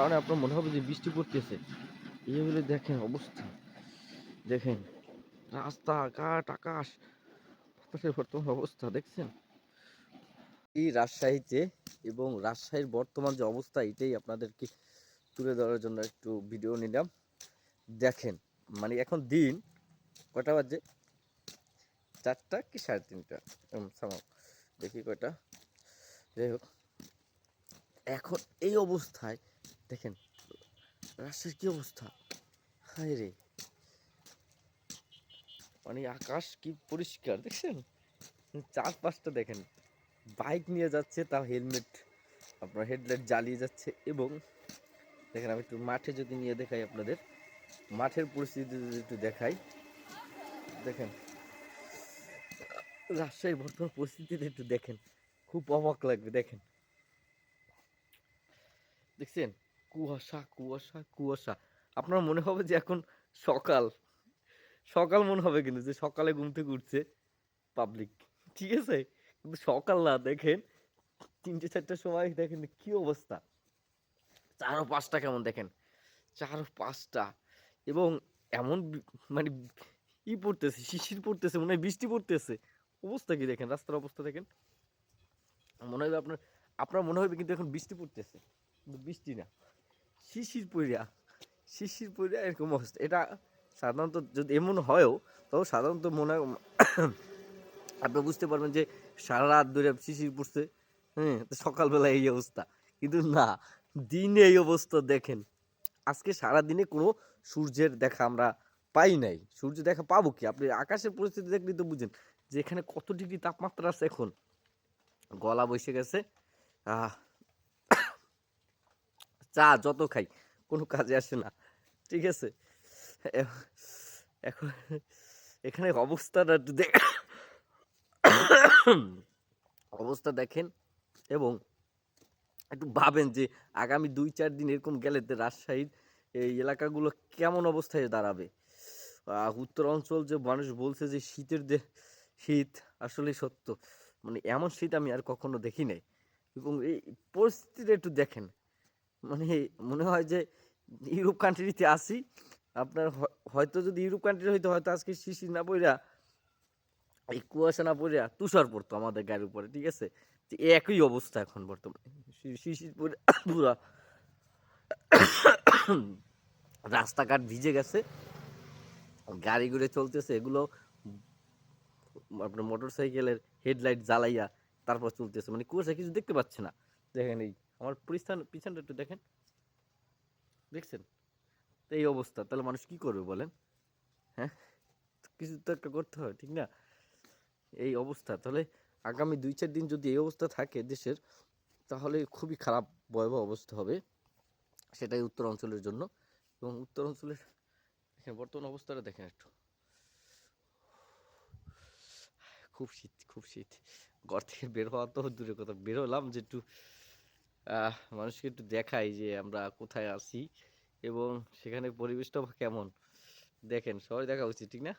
কারণে আপনার মনে হবে যে বৃষ্টি পড়তেছে। এইগুলো দেখেন অবস্থা। দেখেন, রাস্তা, ঘাট, আকাশ, বাতাসের বর্তমান অবস্থা, দেখছেন? এই রাজশাহীতে এবং রাজশাহীর বর্তমান যে অবস্থা, এটাই আপনাদেরকে তুলে ধরার জন্য একটু ভিডিও নিলাম। দেখেন মানে এখন দিন কটা বাজে? চারটা কি সাড়ে তিনটা? থামাও। দেখি কয়টা। যাই হোক, এখন এই অবস্থায় দেখেন রাজশাহীর কি অবস্থা? হায় রে। মানে আকাশ কি পরিষ্কার, দেখছেন? চার পাঁচটা দেখেন, বাইক নিয়ে যাচ্ছে, তাও হেলমেট, আপনার হেডলাইট জ্বালিয়ে যাচ্ছে এবং দেখেন আমি একটু মাঠে যদি নিয়ে দেখাই আপনাদের, মাঠের পরিস্থিতি যদি একটু দেখাই, দেখেন, রাজশাহীর বর্তমান পরিস্থিতিতে একটু দেখেন, খুব অবাক লাগবে, দেখেন। দেখছেন? কুয়াশা কুয়াশা কুয়াশা। আপনার মনে হবে যে এখন সকাল। সকাল মনে হবে কিন্তু যে সকালে ঘুম থেকে উঠছে পাবলিক ঠিক আছে? কিন্তু সকাল না, দেখেন, তিনটে, চারটার সময় দেখেন কি অবস্থা। চারো পাঁচটা কেমন দেখেন? চারো পাঁচটা এবং এমন মানে ই পড়তেছে, শিশির পড়তেছে, মনে হয় বৃষ্টি পড়তেছে। অবস্থা কি দেখেন? রাস্তার অবস্থা দেখেন। মনে হবে আপনার আপনার মনে হবে কিন্তু এখন বৃষ্টি পড়তেছে। কিন্তু বৃষ্টি না। শিশির পড়িয়া শিশির পড়িয়া এরকম অবস্থা। এটা সাধারণত যদি এমন হয়ও তাও সাধারণত মনে আপনি বুঝতে পারবেন যে সারা রাত ধরে শিশির পড়ছে হ্যাঁ সকালবেলা এই অবস্থা। কিন্তু না দিনে এই অবস্থা দেখেন। আজকে সারা দিনে কোনো সূর্যের দেখা আমরা পাই নাই। সূর্য দেখা পাবো কি? আপনি আকাশের পরিস্থিতি দেখলেই তো বুঝেন যে এখানে কত ডিগ্রি তাপমাত্রা আছে এখন। গলা বসে গেছে। আহ, চা যত খাই, কোনো কাজে আসে না। ঠিক আছে? এখন এখানে অবস্থাটা অবস্থা দেখেন এবং একটু ভাবেন যে আগামী দুই চার দিন এরকম গেলে রাজশাহীর এই এলাকাগুলো কেমন অবস্থায় দাঁড়াবে? উত্তর অঞ্চল যে মানুষ বলছে যে শীতের যে শীত আসলে সত্য। মানে এমন শীত আমি আর কখনো দেখি নাই। এবং এই পরিস্থিতিটা একটু দেখেন। মানে মনে হয় যে ইউরোপ কান্ট্রিতে আসি। আপনার হয়তো যদি ইউরোপ কান্ট্রি হইতো হয়তো আজকে শিশির না পড়া এই কুয়াশা না পড়া তুষার পড়তো আমাদের গাড়ির উপরে, ঠিক আছে? একই অবস্থা এখন বর্তমানে। শিশির পড়ে পুরা রাস্তাঘাট ভিজে গেছে। গাড়ি ঘুরে চলতেছে, এগুলো আপনার মোটর সাইকেলের হেডলাইট জ্বালাইয়া তারপর চলতেছে। মানে কুয়াশা কিছু দেখতে পাচ্ছে না। দেখেন এই আমার পরিস্থান পিছনটা একটু দেখেন। দেখছেন? তো এই অবস্থা, তাহলে মানুষ কি করবে বলেন? হ্যাঁ? কিছু তো একটা করতে হবে, ঠিক না? এই অবস্থা, তাহলে আগামী দুই চার দিন যদি এই অবস্থা থাকে দেশের, তাহলে খুবই খারাপ, ভয়াবহ অবস্থা হবে। সেটাই উত্তর অঞ্চলের জন্য। এবং উত্তর অঞ্চলের বর্তমান অবস্থাটা দেখেন একটু। খুব শীত খুব শীত। ঘর থেকে বের হওয়া তো দূরের কথা, বের হলাম যে একটু মানুষকে একটু দেখাই যে আমরা কোথায় আছি এবং সেখানে পরিবেশটা কেমন। দেখেন সবাই দেখা উচিত, ঠিক না?